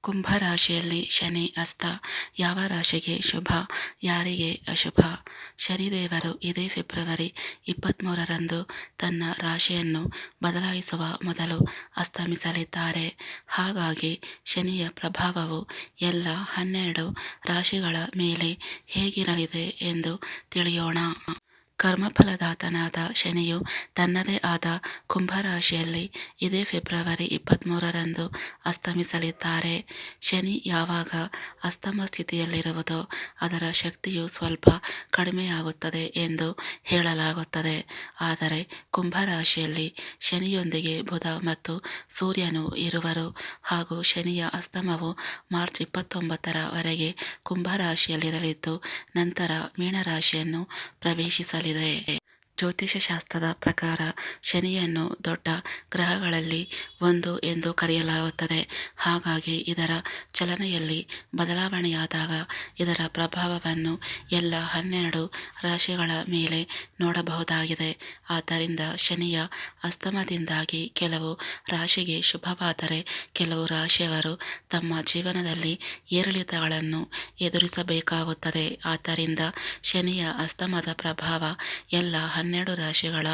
ಕುಂಭರಾಶಿಯಲ್ಲಿ ಶನಿ, ಅಸ್ತ. ಯಾವ ರಾಶಿಗೆ ಶುಭ? ಯಾರಿಗೆ ಅಶುಭ? ಶನಿದೇವರು ಇದೇ ಫೆಬ್ರವರಿ ಇಪ್ಪತ್ತ್ಮೂರರಂದು ತನ್ನ ರಾಶಿಯನ್ನು ಬದಲಾಯಿಸುವ ಮೊದಲು ಅಸ್ತಮಿಸಲಿದ್ದಾರೆ. ಹಾಗಾಗಿ ಶನಿಯ ಪ್ರಭಾವವು ಎಲ್ಲ ಹನ್ನೆರಡು ರಾಶಿಗಳ ಮೇಲೆ ಹೇಗಿರಲಿದೆ ಎಂದು ತಿಳಿಯೋಣ. ಕರ್ಮಫಲದಾತನಾದ ಶನಿಯು ತನ್ನದೇ ಆದ ಕುಂಭರಾಶಿಯಲ್ಲಿ ಇದೇ ಫೆಬ್ರವರಿ ಇಪ್ಪತ್ತ್ಮೂರರಂದು ಅಸ್ತಮಿಸಲಿದ್ದಾರೆ. ಶನಿ ಯಾವಾಗ ಅಸ್ತಮ ಸ್ಥಿತಿಯಲ್ಲಿರುವುದೋ ಅದರ ಶಕ್ತಿಯು ಸ್ವಲ್ಪ ಕಡಿಮೆಯಾಗುತ್ತದೆ ಎಂದು ಹೇಳಲಾಗುತ್ತದೆ. ಆದರೆ ಕುಂಭರಾಶಿಯಲ್ಲಿ ಶನಿಯೊಂದಿಗೆ ಬುಧ ಮತ್ತು ಸೂರ್ಯನು ಇರುವರು ಹಾಗೂ ಶನಿಯ ಅಸ್ತಮವು ಮಾರ್ಚ್ ಇಪ್ಪತ್ತೊಂಬತ್ತರವರೆಗೆ ಕುಂಭರಾಶಿಯಲ್ಲಿರಲಿದ್ದು, ನಂತರ ಮೀನರಾಶಿಯನ್ನು 对。ಜ್ಯೋತಿಷಶಾಸ್ತ್ರದ ಪ್ರಕಾರ ಶನಿಯನ್ನು ದೊಡ್ಡ ಗ್ರಹಗಳಲ್ಲಿ ಒಂದು ಎಂದು ಕರೆಯಲಾಗುತ್ತದೆ. ಹಾಗಾಗಿ ಇದರ ಚಲನೆಯಲ್ಲಿ ಬದಲಾವಣೆಯಾದಾಗ ಇದರ ಪ್ರಭಾವವನ್ನು ಎಲ್ಲ ಹನ್ನೆರಡು ರಾಶಿಗಳ ಮೇಲೆ ನೋಡಬಹುದಾಗಿದೆ. ಆದ್ದರಿಂದ ಶನಿಯ ಅಸ್ತಮದಿಂದಾಗಿ ಕೆಲವು ರಾಶಿಗೆ ಶುಭವಾದರೆ ಕೆಲವು ರಾಶಿಯವರು ತಮ್ಮ ಜೀವನದಲ್ಲಿ ಏರಿಳಿತಗಳನ್ನು ಎದುರಿಸಬೇಕಾಗುತ್ತದೆ. ಆದ್ದರಿಂದ ಶನಿಯ ಅಸ್ತಮದ ಪ್ರಭಾವ ಎಲ್ಲ ಹನ್ನೆರಡು ರಾಶಿಗಳ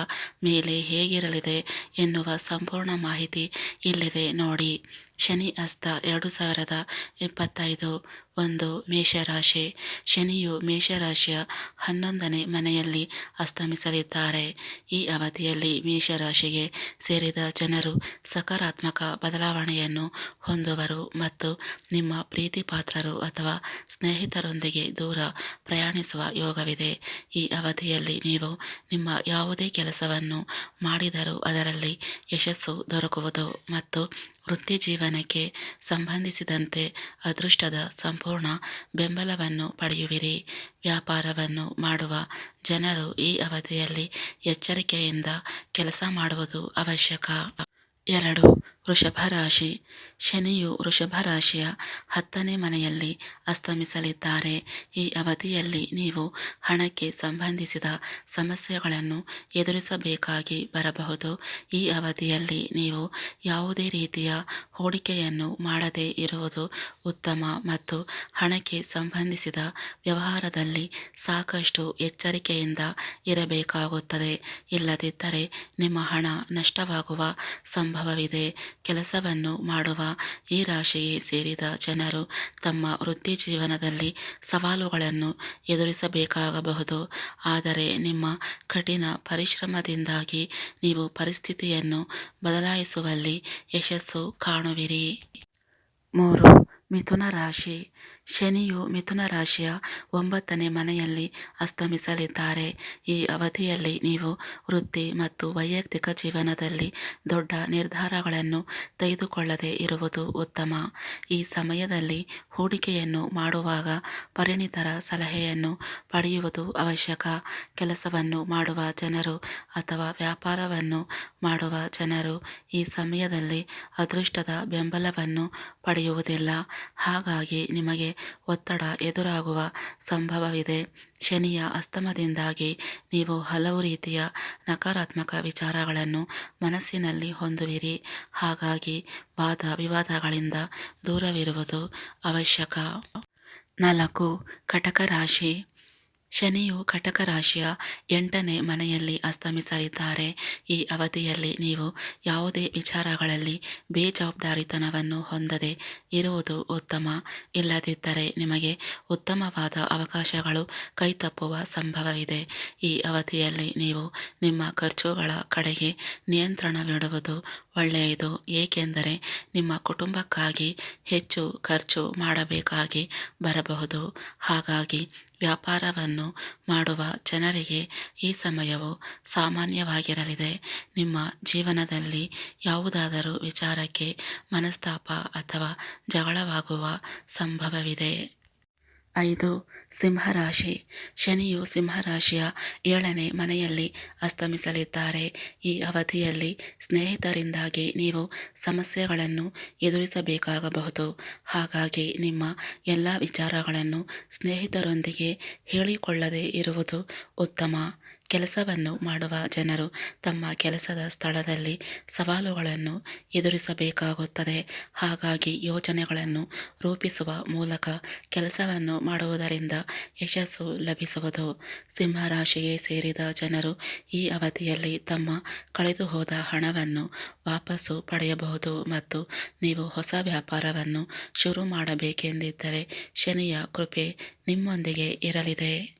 ಮೇಲೆ ಹೇಗಿರಲಿದೆ ಎನ್ನುವ ಸಂಪೂರ್ಣ ಮಾಹಿತಿ ಇಲ್ಲಿದೆ ನೋಡಿ. ಶನಿ ಅಸ್ತ ಎರಡು ಸಾವಿರದ ಇಪ್ಪತ್ತೈದು ಒಂದು ಮೇಷರಾಶಿ. ಶನಿಯು ಮೇಷರಾಶಿಯ ಹನ್ನೊಂದನೇ ಮನೆಯಲ್ಲಿ ಅಸ್ತಮಿಸಲಿದ್ದಾರೆ. ಈ ಅವಧಿಯಲ್ಲಿ ಮೇಷರಾಶಿಗೆ ಸೇರಿದ ಜನರು ಸಕಾರಾತ್ಮಕ ಬದಲಾವಣೆಯನ್ನು ಹೊಂದುವರು ಮತ್ತು ನಿಮ್ಮ ಪ್ರೀತಿ ಪಾತ್ರರು ಅಥವಾ ಸ್ನೇಹಿತರೊಂದಿಗೆ ದೂರ ಪ್ರಯಾಣಿಸುವ ಯೋಗವಿದೆ. ಈ ಅವಧಿಯಲ್ಲಿ ನೀವು ನಿಮ್ಮ ಯಾವುದೇ ಕೆಲಸವನ್ನು ಮಾಡಿದರೂ ಅದರಲ್ಲಿ ಯಶಸ್ಸು ದೊರಕುವುದು ಮತ್ತು ವೃತ್ತಿಜೀವನಕ್ಕೆ ಸಂಬಂಧಿಸಿದಂತೆ ಅದೃಷ್ಟದ ಸಂಪೂರ್ಣ ಬೆಂಬಲವನ್ನು ಪಡೆಯುವಿರಿ. ವ್ಯಾಪಾರವನ್ನು ಮಾಡುವ ಜನರು ಈ ಅವಧಿಯಲ್ಲಿ ಎಚ್ಚರಿಕೆಯಿಂದ ಕೆಲಸ ಮಾಡುವುದು ಅವಶ್ಯಕ. ಎರಡು, ವೃಷಭ ರಾಶಿ. ಶನಿಯು ವೃಷಭ ರಾಶಿಯ ಹತ್ತನೇ ಮನೆಯಲ್ಲಿ ಅಸ್ತಮಿಸಲಿದ್ದಾರೆ. ಈ ಅವಧಿಯಲ್ಲಿ ನೀವು ಹಣಕ್ಕೆ ಸಂಬಂಧಿಸಿದ ಸಮಸ್ಯೆಗಳನ್ನು ಎದುರಿಸಬೇಕಾಗಿ ಬರಬಹುದು. ಈ ಅವಧಿಯಲ್ಲಿ ನೀವು ಯಾವುದೇ ರೀತಿಯ ಹೂಡಿಕೆಯನ್ನು ಮಾಡದೇ ಇರುವುದು ಉತ್ತಮ ಮತ್ತು ಹಣಕ್ಕೆ ಸಂಬಂಧಿಸಿದ ವ್ಯವಹಾರದಲ್ಲಿ ಸಾಕಷ್ಟು ಎಚ್ಚರಿಕೆಯಿಂದ ಇರಬೇಕಾಗುತ್ತದೆ. ಇಲ್ಲದಿದ್ದರೆ ನಿಮ್ಮ ಹಣ ನಷ್ಟವಾಗುವ ಸಂಭವವಿದೆ ಕೆಲಸವನ್ನು ಮಾಡುವ ಈ ರಾಶಿಗೆ ಸೇರಿದ ಜನರು ತಮ್ಮ ವೃತ್ತಿ ಜೀವನದಲ್ಲಿ ಸವಾಲುಗಳನ್ನು ಎದುರಿಸಬೇಕಾಗಬಹುದು. ಆದರೆ ನಿಮ್ಮ ಕಠಿಣ ಪರಿಶ್ರಮದಿಂದಾಗಿ ನೀವು ಪರಿಸ್ಥಿತಿಯನ್ನು ಬದಲಾಯಿಸುವಲ್ಲಿ ಯಶಸ್ಸು ಕಾಣುವಿರಿ. ಮೂರು. ಮಿಥುನ ರಾಶಿ. ಶನಿಯು ಮಿಥುನ ರಾಶಿಯ ಒಂಬತ್ತನೇ ಮನೆಯಲ್ಲಿ ಅಸ್ತಮಿಸಲಿದ್ದಾರೆ. ಈ ಅವಧಿಯಲ್ಲಿ ನೀವು ವೃತ್ತಿ ಮತ್ತು ವೈಯಕ್ತಿಕ ಜೀವನದಲ್ಲಿ ದೊಡ್ಡ ನಿರ್ಧಾರಗಳನ್ನು ತೆಗೆದುಕೊಳ್ಳದೇ ಇರುವುದು ಉತ್ತಮ. ಈ ಸಮಯದಲ್ಲಿ ಹೂಡಿಕೆಯನ್ನು ಮಾಡುವಾಗ ಪರಿಣಿತರ ಸಲಹೆಯನ್ನು ಪಡೆಯುವುದು ಅವಶ್ಯಕ. ಕೆಲಸವನ್ನು ಮಾಡುವ ಜನರು ಅಥವಾ ವ್ಯಾಪಾರವನ್ನು ಮಾಡುವ ಜನರು ಈ ಸಮಯದಲ್ಲಿ ಅದೃಷ್ಟದ ಬೆಂಬಲವನ್ನು ಪಡೆಯುವುದಿಲ್ಲ. ಹಾಗಾಗಿ ನಿಮಗೆ ಒತ್ತಡ ಎದುರಾಗುವ ಸಂಭವವಿದೆ. ಶನಿಯ ಅಸ್ತಮದಿಂದಾಗಿ ನೀವು ಹಲವು ರೀತಿಯ ನಕಾರಾತ್ಮಕ ವಿಚಾರಗಳನ್ನು ಮನಸ್ಸಿನಲ್ಲಿ ಹೊಂದುವಿರಿ. ಹಾಗಾಗಿ ವಾದ ವಿವಾದಗಳಿಂದ ದೂರವಿರುವುದು ಅವಶ್ಯಕ. ನಾಲ್ಕು, ಕಟಕ ರಾಶಿ. ಶನಿಯು ಕಟಕ ರಾಶಿಯ ಎಂಟನೇ ಮನೆಯಲ್ಲಿ ಅಸ್ತಮಿಸಲಿದ್ದಾರೆ. ಈ ಅವಧಿಯಲ್ಲಿ ನೀವು ಯಾವುದೇ ವಿಚಾರಗಳಲ್ಲಿ ಬೇಜವಾಬ್ದಾರಿತನವನ್ನು ಹೊಂದದೆ ಇರುವುದು ಉತ್ತಮ. ಇಲ್ಲದಿದ್ದರೆ ನಿಮಗೆ ಉತ್ತಮವಾದ ಅವಕಾಶಗಳು ಕೈತಪ್ಪುವ ಸಂಭವವಿದೆ. ಈ ಅವಧಿಯಲ್ಲಿ ನೀವು ನಿಮ್ಮ ಖರ್ಚುಗಳ ಕಡೆಗೆ ನಿಯಂತ್ರಣವಿಡುವುದು ಒಳ್ಳೆಯದು. ಏಕೆಂದರೆ ನಿಮ್ಮ ಕುಟುಂಬಕ್ಕಾಗಿ ಹೆಚ್ಚು ಖರ್ಚು ಮಾಡಬೇಕಾಗಿ ಬರಬಹುದು. ಹಾಗಾಗಿ ವ್ಯಾಪಾರವನ್ನು ಮಾಡುವ ಜನರಿಗೆ ಈ ಸಮಯವು ಸಾಮಾನ್ಯವಾಗಿರಲಿದೆ. ನಿಮ್ಮ ಜೀವನದಲ್ಲಿ ಯಾವುದಾದರೂ ವಿಚಾರಕ್ಕೆ ಮನಸ್ತಾಪ ಅಥವಾ ಜಗಳವಾಗುವ ಸಂಭವವಿದೆ. ಐದು ಸಿಂಹರಾಶಿ. ಶನಿಯು ಸಿಂಹರಾಶಿಯ ಏಳನೇ ಮನೆಯಲ್ಲಿ ಅಸ್ತಮಿಸಲಿದ್ದಾರೆ. ಈ ಅವಧಿಯಲ್ಲಿ ಸ್ನೇಹಿತರಿಂದಾಗಿ ನೀವು ಸಮಸ್ಯೆಗಳನ್ನು ಎದುರಿಸಬೇಕಾಗಬಹುದು. ಹಾಗಾಗಿ ನಿಮ್ಮ ಎಲ್ಲ ವಿಚಾರಗಳನ್ನು ಸ್ನೇಹಿತರೊಂದಿಗೆ ಹೇಳಿಕೊಳ್ಳದೇ ಇರುವುದು ಉತ್ತಮ. ಕೆಲಸವನ್ನು ಮಾಡುವ ಜನರು ತಮ್ಮ ಕೆಲಸದ ಸ್ಥಳದಲ್ಲಿ ಸವಾಲುಗಳನ್ನು ಎದುರಿಸಬೇಕಾಗುತ್ತದೆ. ಹಾಗಾಗಿ ಯೋಜನೆಗಳನ್ನು ರೂಪಿಸುವ ಮೂಲಕ ಕೆಲಸವನ್ನು ಮಾಡುವುದರಿಂದ ಯಶಸ್ಸು ಲಭಿಸುವುದು. ಸಿಂಹರಾಶಿಗೆ ಸೇರಿದ ಜನರು ಈ ಅವಧಿಯಲ್ಲಿ ತಮ್ಮ ಕಳೆದುಹೋದ ಹಣವನ್ನು ವಾಪಸ್ಸು ಪಡೆಯಬಹುದು ಮತ್ತು ನೀವು ಹೊಸ ವ್ಯಾಪಾರವನ್ನು ಶುರು ಮಾಡಬೇಕೆಂದಿದ್ದರೆ ಶನಿಯ ಕೃಪೆ ನಿಮ್ಮೊಂದಿಗೆ ಇರಲಿದೆ.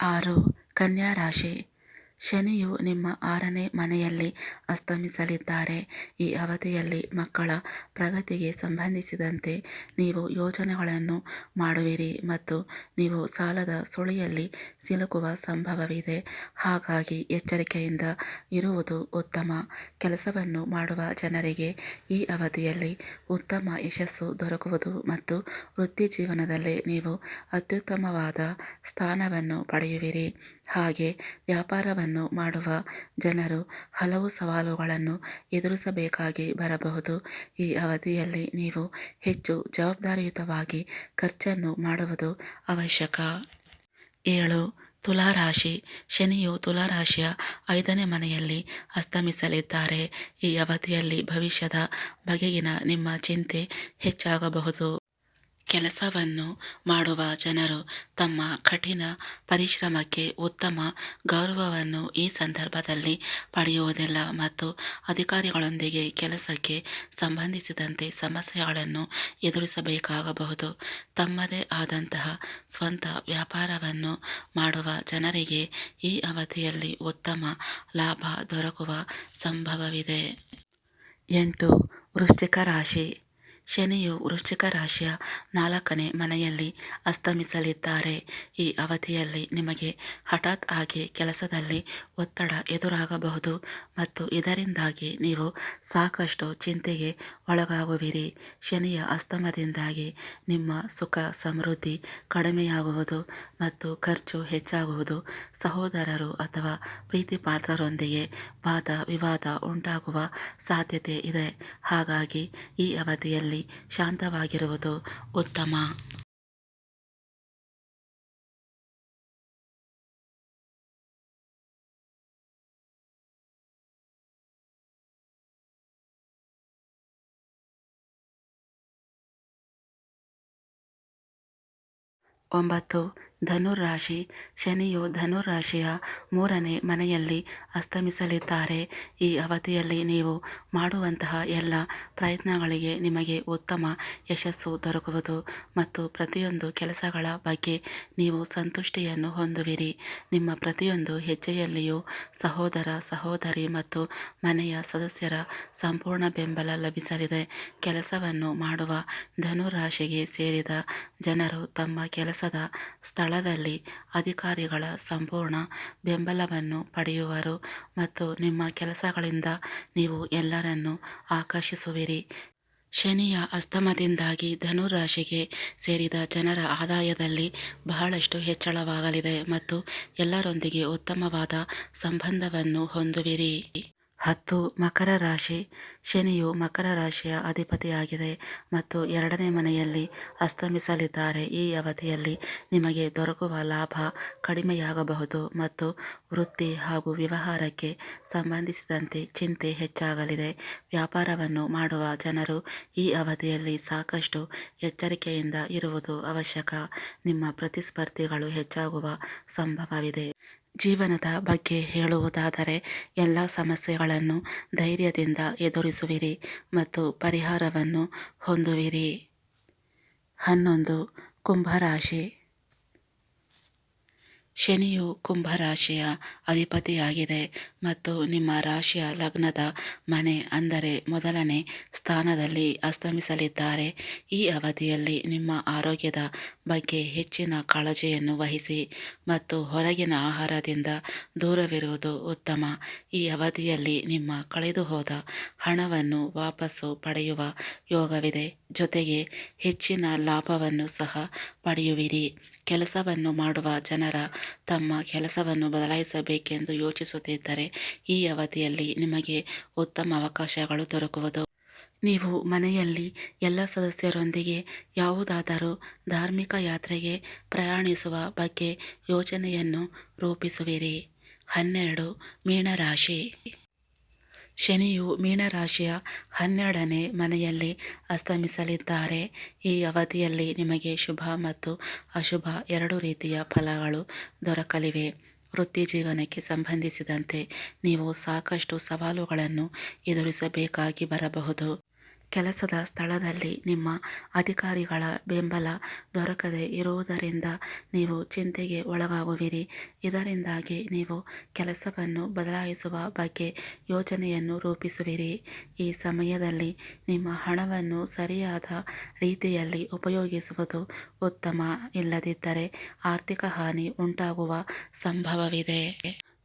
ಆರು. ಕನ್ಯಾ ರಾಶಿ ಶನಿಯು ನಿಮ್ಮ ಆರನೇ ಮನೆಯಲ್ಲಿ ಅಸ್ತಮಿಸಲಿದ್ದಾರೆ. ಈ ಅವಧಿಯಲ್ಲಿ ಮಕ್ಕಳ ಪ್ರಗತಿಗೆ ಸಂಬಂಧಿಸಿದಂತೆ ನೀವು ಯೋಜನೆಗಳನ್ನು ಮಾಡುವಿರಿ ಮತ್ತು ನೀವು ಸಾಲದ ಸುಳಿಯಲ್ಲಿ ಸಿಲುಕುವ ಸಂಭವವಿದೆ. ಹಾಗಾಗಿ ಎಚ್ಚರಿಕೆಯಿಂದ ಇರುವುದು ಉತ್ತಮ. ಕೆಲಸವನ್ನು ಮಾಡುವ ಜನರಿಗೆ ಈ ಅವಧಿಯಲ್ಲಿ ಉತ್ತಮ ಯಶಸ್ಸು ದೊರಕುವುದು ಮತ್ತು ವೃತ್ತಿ ಜೀವನದಲ್ಲಿ ನೀವು ಅತ್ಯುತ್ತಮವಾದ ಸ್ಥಾನವನ್ನು ಪಡೆಯುವಿರಿ. ಹಾಗೆ ವ್ಯಾಪಾರವನ್ನು ಮಾಡುವ ಜನರು ಹಲವು ಸವಾಲುಗಳನ್ನು ಎದುರಿಸಬೇಕಾಗಿ ಬರಬಹುದು. ಈ ಅವಧಿಯಲ್ಲಿ ನೀವು ಹೆಚ್ಚು ಜವಾಬ್ದಾರಿಯುತವಾಗಿ ಖರ್ಚನ್ನು ಮಾಡುವುದು ಅವಶ್ಯಕ. ಏಳು. ತುಲಾರಾಶಿ. ಶನಿಯು ತುಲಾರಾಶಿಯ ಐದನೇ ಮನೆಯಲ್ಲಿ ಅಸ್ತಮಿಸಲಿದ್ದಾರೆ. ಈ ಅವಧಿಯಲ್ಲಿ ಭವಿಷ್ಯದ ಬಗೆಗಿನ ನಿಮ್ಮ ಚಿಂತೆ ಹೆಚ್ಚಾಗಬಹುದು. ಕೆಲಸವನ್ನು ಮಾಡುವ ಜನರು ತಮ್ಮ ಕಠಿಣ ಪರಿಶ್ರಮಕ್ಕೆ ಉತ್ತಮ ಗೌರವವನ್ನು ಈ ಸಂದರ್ಭದಲ್ಲಿ ಪಡೆಯುವುದಿಲ್ಲ ಮತ್ತು ಅಧಿಕಾರಿಗಳೊಂದಿಗೆ ಕೆಲಸಕ್ಕೆ ಸಂಬಂಧಿಸಿದಂತೆ ಸಮಸ್ಯೆಗಳನ್ನು ಎದುರಿಸಬೇಕಾಗಬಹುದು. ತಮ್ಮದೇ ಆದಂತಹ ಸ್ವಂತ ವ್ಯಾಪಾರವನ್ನು ಮಾಡುವ ಜನರಿಗೆ ಈ ಅವಧಿಯಲ್ಲಿ ಉತ್ತಮ ಲಾಭ ದೊರಕುವ ಸಂಭವವಿದೆ. ಎಂಟು ವೃಶ್ಚಿಕ ರಾಶಿ. ಶನಿಯು ವೃಶ್ಚಿಕ ರಾಶಿಯ ನಾಲ್ಕನೇ ಮನೆಯಲ್ಲಿ ಅಸ್ತಮಿಸಲಿದ್ದಾರೆ. ಈ ಅವಧಿಯಲ್ಲಿ ನಿಮಗೆ ಹಠಾತ್ ಆಗಿ ಕೆಲಸದಲ್ಲಿ ಒತ್ತಡ ಎದುರಾಗಬಹುದು ಮತ್ತು ಇದರಿಂದಾಗಿ ನೀವು ಸಾಕಷ್ಟು ಚಿಂತೆಗೆ ಒಳಗಾಗುವಿರಿ. ಶನಿಯ ಅಸ್ತಮದಿಂದಾಗಿ ನಿಮ್ಮ ಸುಖ ಸಮೃದ್ಧಿ ಕಡಿಮೆಯಾಗುವುದು ಮತ್ತು ಖರ್ಚು ಹೆಚ್ಚಾಗುವುದು ಸಹೋದರರು ಅಥವಾ ಪ್ರೀತಿಪಾತ್ರರೊಂದಿಗೆ ವಾದ ವಿವಾದ ಉಂಟಾಗುವ ಸಾಧ್ಯತೆ ಇದೆ. ಹಾಗಾಗಿ ಈ ಅವಧಿಯಲ್ಲಿ ಶಾಂತವಾಗಿರುವುದು ಉತ್ತಮ. ಒಂಬತ್ತು ಧನುರಾಶಿ ಶನಿಯು ಧನುರಾಶಿಯ ಮೂರನೇ ಮನೆಯಲ್ಲಿ ಅಸ್ತಮಿಸಲಿದ್ದಾರೆ. ಈ ಅವಧಿಯಲ್ಲಿ ನೀವು ಮಾಡುವಂತಹ ಎಲ್ಲ ಪ್ರಯತ್ನಗಳಿಗೆ ನಿಮಗೆ ಉತ್ತಮ ಯಶಸ್ಸು ದೊರಕುವುದು ಮತ್ತು ಪ್ರತಿಯೊಂದು ಕೆಲಸಗಳ ಬಗ್ಗೆ ನೀವು ಸಂತುಷ್ಟಿಯನ್ನು ಹೊಂದುವಿರಿ. ನಿಮ್ಮ ಪ್ರತಿಯೊಂದು ಹೆಜ್ಜೆಯಲ್ಲಿಯೂ ಸಹೋದರ, ಸಹೋದರಿ ಮತ್ತು ಮನೆಯ ಸದಸ್ಯರ ಸಂಪೂರ್ಣ ಬೆಂಬಲ ಲಭಿಸಲಿದೆ. ಕೆಲಸವನ್ನು ಮಾಡುವ ಧನುರಾಶಿಗೆ ಸೇರಿದ ಜನರು ತಮ್ಮ ಕೆಲಸದ ಸ್ಥಳದಲ್ಲಿ ಅಧಿಕಾರಿಗಳ ಸಂಪೂರ್ಣ ಬೆಂಬಲವನ್ನು ಪಡೆಯುವರು ಮತ್ತು ನಿಮ್ಮ ಕೆಲಸಗಳಿಂದ ನೀವು ಎಲ್ಲರನ್ನೂ ಆಕರ್ಷಿಸುವಿರಿ. ಶನಿಯ ಅಸ್ತಮದಿಂದಾಗಿ ಧನುರಾಶಿಗೆ ಸೇರಿದ ಜನರ ಆದಾಯದಲ್ಲಿ ಬಹಳಷ್ಟು ಹೆಚ್ಚಳವಾಗಲಿದೆ ಮತ್ತು ಎಲ್ಲರೊಂದಿಗೆ ಉತ್ತಮವಾದ ಸಂಬಂಧವನ್ನು ಹೊಂದುವಿರಿ. ಹತ್ತು ಮಕರ ರಾಶಿ, ಶನಿಯು ಮಕರ ರಾಶಿಯ ಅಧಿಪತಿಯಾಗಿದೆ ಮತ್ತು ಎರಡನೇ ಮನೆಯಲ್ಲಿ ಅಸ್ತಮಿಸಲಿದ್ದಾರೆ. ಈ ಅವಧಿಯಲ್ಲಿ ನಿಮಗೆ ದೊರಕುವ ಲಾಭ ಕಡಿಮೆಯಾಗಬಹುದು ಮತ್ತು ವೃತ್ತಿ ಹಾಗೂ ವ್ಯವಹಾರಕ್ಕೆ ಸಂಬಂಧಿಸಿದಂತೆ ಚಿಂತೆ ಹೆಚ್ಚಾಗಲಿದೆ. ವ್ಯಾಪಾರವನ್ನು ಮಾಡುವ ಜನರು ಈ ಅವಧಿಯಲ್ಲಿ ಸಾಕಷ್ಟು ಎಚ್ಚರಿಕೆಯಿಂದ ಇರುವುದು ಅವಶ್ಯಕ. ನಿಮ್ಮ ಪ್ರತಿಸ್ಪರ್ಧಿಗಳು ಹೆಚ್ಚಾಗುವ ಸಂಭವವಿದೆ. ಜೀವನದ ಬಗ್ಗೆ ಹೇಳುವುದಾದರೆ ಎಲ್ಲ ಸಮಸ್ಯೆಗಳನ್ನು ಧೈರ್ಯದಿಂದ ಎದುರಿಸುವಿರಿ ಮತ್ತು ಪರಿಹಾರವನ್ನು ಹೊಂದುವಿರಿ. ಹನ್ನೊಂದು ಕುಂಭರಾಶಿ. ಶನಿಯು ಕುಂಭರಾಶಿಯ ಅಧಿಪತಿಯಾಗಿದೆ ಮತ್ತು ನಿಮ್ಮ ರಾಶಿಯ ಲಗ್ನದ ಮನೆ ಅಂದರೆ ಮೊದಲನೇ ಸ್ಥಾನದಲ್ಲಿ ಅಸ್ತಮಿಸಲಿದ್ದಾರೆ. ಈ ಅವಧಿಯಲ್ಲಿ ನಿಮ್ಮ ಆರೋಗ್ಯದ ಬಗ್ಗೆ ಹೆಚ್ಚಿನ ಕಾಳಜಿಯನ್ನು ವಹಿಸಿ ಮತ್ತು ಹೊರಗಿನ ಆಹಾರದಿಂದ ದೂರವಿರುವುದು ಉತ್ತಮ. ಈ ಅವಧಿಯಲ್ಲಿ ನಿಮ್ಮ ಕಳೆದುಹೋದ ಹಣವನ್ನು ವಾಪಸ್ಸು ಪಡೆಯುವ ಯೋಗವಿದೆ. ಜೊತೆಗೆ ಹೆಚ್ಚಿನ ಲಾಭವನ್ನು ಸಹ ಪಡೆಯುವಿರಿ. ಕೆಲಸವನ್ನು ಮಾಡುವ ಜನರ ತಮ್ಮ ಕೆಲಸವನ್ನು ಬದಲಾಯಿಸಬೇಕೆಂದು ಯೋಚಿಸುತ್ತಿದ್ದರೆ ಈ ಅವಧಿಯಲ್ಲಿ ನಿಮಗೆ ಉತ್ತಮ ಅವಕಾಶಗಳು ದೊರಕುವುದು. ನೀವು ಮನೆಯಲ್ಲಿ ಎಲ್ಲ ಸದಸ್ಯರೊಂದಿಗೆ ಯಾವುದಾದರೂ ಧಾರ್ಮಿಕ ಯಾತ್ರೆಗೆ ಪ್ರಯಾಣಿಸುವ ಬಗ್ಗೆ ಯೋಜನೆಯನ್ನು ರೂಪಿಸುವಿರಿ. ಹನ್ನೆರಡು. ಮೀನರಾಶಿ. ಶನಿಯು ಮೀನರಾಶಿಯ ಹನ್ನೆರಡನೇ ಮನೆಯಲ್ಲಿ ಅಸ್ತಮಿಸಲಿದ್ದಾರೆ. ಈ ಅವಧಿಯಲ್ಲಿ ನಿಮಗೆ ಶುಭ ಮತ್ತು ಅಶುಭ ಎರಡು ರೀತಿಯ ಫಲಗಳು ದೊರಕಲಿವೆ. ವೃತ್ತಿ ಜೀವನಕ್ಕೆ ಸಂಬಂಧಿಸಿದಂತೆ ನೀವು ಸಾಕಷ್ಟು ಸವಾಲುಗಳನ್ನು ಎದುರಿಸಬೇಕಾಗಿ ಬರಬಹುದು. ಕೆಲಸದ ಸ್ಥಳದಲ್ಲಿ ನಿಮ್ಮ ಅಧಿಕಾರಿಗಳ ಬೆಂಬಲ ದೊರಕದೇ ಇರುವುದರಿಂದ ನೀವು ಚಿಂತೆಗೆ ಒಳಗಾಗುವಿರಿ. ಇದರಿಂದಾಗಿ ನೀವು ಕೆಲಸವನ್ನು ಬದಲಾಯಿಸುವ ಬಗ್ಗೆ ಯೋಜನೆಯನ್ನು ರೂಪಿಸುವಿರಿ. ಈ ಸಮಯದಲ್ಲಿ ನಿಮ್ಮ ಹಣವನ್ನು ಸರಿಯಾದ ರೀತಿಯಲ್ಲಿ ಉಪಯೋಗಿಸುವುದು ಉತ್ತಮ ಇಲ್ಲದಿದ್ದರೆ ಆರ್ಥಿಕ ಹಾನಿ ಉಂಟಾಗುವ ಸಂಭವವಿದೆ.